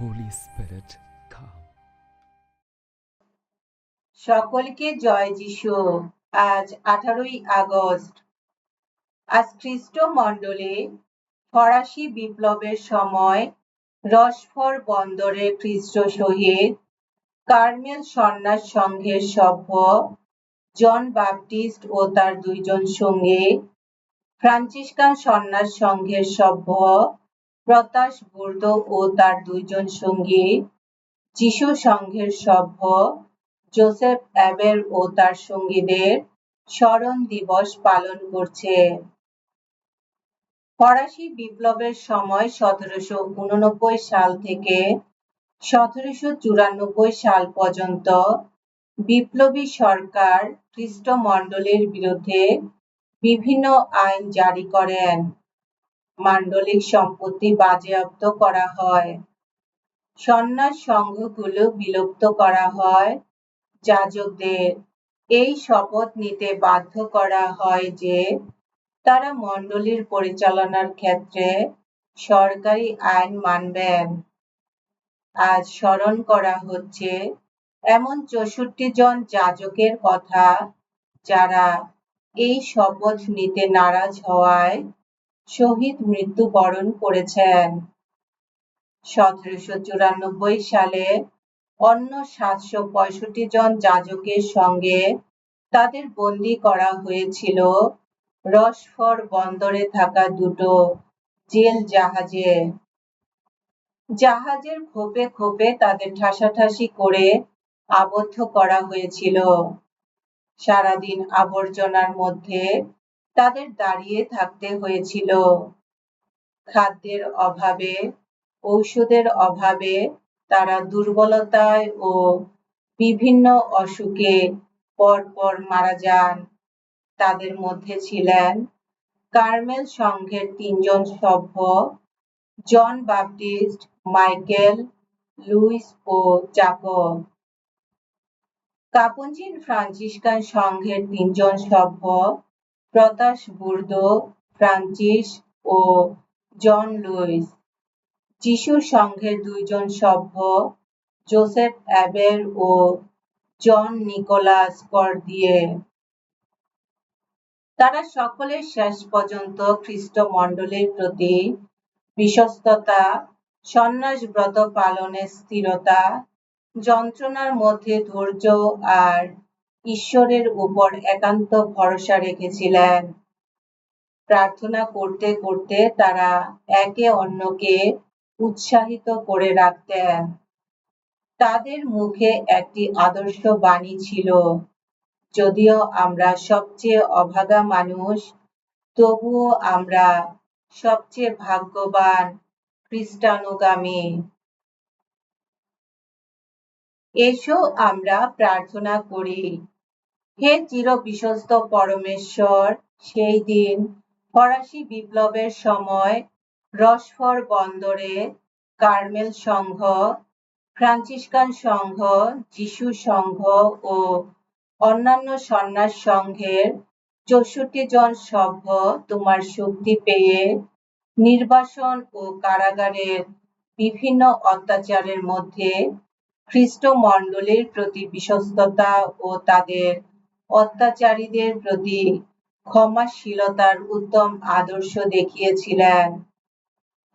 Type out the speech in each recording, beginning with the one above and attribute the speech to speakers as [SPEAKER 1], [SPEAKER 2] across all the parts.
[SPEAKER 1] Holy Spirit, come.
[SPEAKER 2] সকলকে জয় যিশু আজ আঠারোই আগস্ট আজ খ্রিস্ট মণ্ডলে ফরাসি বিপ্লবের সময় রসফর বন্দরে খ্রিস্ট শহীদ কার্মেল সন্ন্যাস সংঘের সভ্য জন বাপটিস্ট ও তার দুইজন সঙ্গে ফ্রান্সিসকান সন্ন্যাস সংঘের সভ্য প্রতাস বুর্দ ও তার দুইজন সঙ্গী যিশু সংঘের সভ্য জোসেফ অ্যাবেল ও তার সঙ্গীদের স্মরণ দিবস পালন করছে। ফরাসি বিপ্লবের সময় সতেরোশো উননব্বই সাল থেকে সতেরোশো চুরানব্বই সাল পর্যন্ত বিপ্লবী সরকার খ্রিস্টমণ্ডলের বিরুদ্ধে বিভিন্ন আইন জারি করেন। মান্ডলিক সম্পত্তি বাজেয়াপ্ত করা হয়। সন্ন্যাস সংঘগুলো বিলুপ্ত করা হয় যাজকদের। এই শপথ নিতে বাধ্য করা হয় যে, তারা মণ্ডলীর পরিচালনার ক্ষেত্রে সরকারি আইন মানবেন। আজ স্মরণ করা হচ্ছে, এমন চৌষট্টি জন যাজকের কথা যারা এই শপথ নিতে নারাজ হওয়ায় শহীদ মৃত্যুবরণ করেছেন। সতেরোশো চুরানব্বই সালে অন্য সাতশো পঁয়ষট্টি জন যাজকের সঙ্গে তাদের বন্দি করা হয়েছিল। রসফর বন্দরে থাকা দুটো জেল জাহাজে। জাহাজের খোপে খোপে তাদের ঠাসাঠাসি করে আবদ্ধ করা হয়েছিল। সারাদিন আবর্জনার মধ্যে তাদের দাঁড়িয়ে থাকতে হয়েছিল। খাদ্যের অভাবে, ঔষধের অভাবে তারা দুর্বলতায় ও বিভিন্ন অসুখে পরপর মারা যান। তাদের মধ্যে ছিলেন কার্মেল সংঘের তিনজন সভ্য, জন বাপটিস্ট মাইকেল, লুইস ও চাকব কাপুঞ্জিন ফ্রান্সিসকান সংঘের তিনজন সভ্য প্রতাস বুর্দ, ফ্রান্সিস ও জন লুইস। যিশু সংঘের দুইজন সভ্য, জোসেফ অ্যাবেল ও জন নিকোলাস কর দিয়ে তারা সকলের শেষ পর্যন্ত খ্রিস্ট মণ্ডলের প্রতি বিশ্বস্ততা, সন্ন্যাস ব্রত পালনের স্থিরতা, যন্ত্রণার মধ্যে ধৈর্য আর ঈশ্বরের উপর একান্ত ভরসা রেখেছিলেন। প্রার্থনা করতে করতে তারা একে অন্যকে উৎসাহিত করে রাখতেন। তাদের মুখে একটি আদর্শ বাণী ছিল, যদিও আমরা সবচেয়ে অভাগা মানুষ, তবুও আমরা সবচেয়ে ভাগ্যবান খ্রিস্টানুগামী। এসো আমরা প্রার্থনা করি। হে চির বিশ্বস্ত পরমেশ্বর, সেই দিন ফরাসি বিপ্লবের সময় রসফর বন্দরে কার্মেল সংঘ, ফ্রান্সিসকান সংঘ, যিশু সংঘ ও অন্যান্য সন্ন্যাস সংঘের চৌষট্টি জন সভ্য তোমার শক্তি পেয়ে নির্বাসন ও কারাগারের বিভিন্ন অত্যাচারের মধ্যে খ্রিস্ট মণ্ডলীর প্রতি বিশ্বস্ততা ও তাদের অত্যাচারীদের প্রতি ক্ষমাশীলতার উত্তম আদর্শ দেখিয়েছিলেন।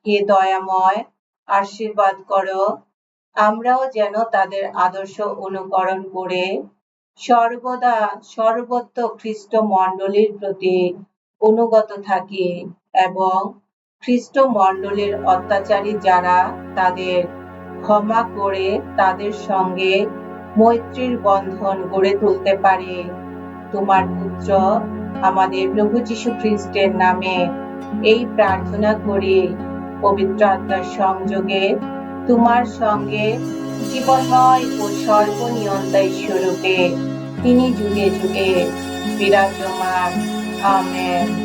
[SPEAKER 2] হে দয়াময়, আশীর্বাদ করো। আমরাও যেন তাদের আদর্শ অনুকরণ করে সর্বদা সর্বত্র খ্রিস্ট মণ্ডলীর প্রতি অনুগত থাকি এবং খ্রিস্ট মণ্ডলীর অত্যাচারী যারা তাদের ক্ষমা করে তাদের সঙ্গে মৈত্রীর বন্ধন গড়ে তুলতে পারে। তোমার পুত্র আমাদের প্রভু যীশু খ্রিস্টের নামে এই প্রার্থনা করি। পবিত্র আত্মার সংযোগে তোমার সঙ্গে জীবনময় ও সর্বনিয়ন্তাই স্বরূপে তিনি যুগে যুগে বিরাজমান। আমেন।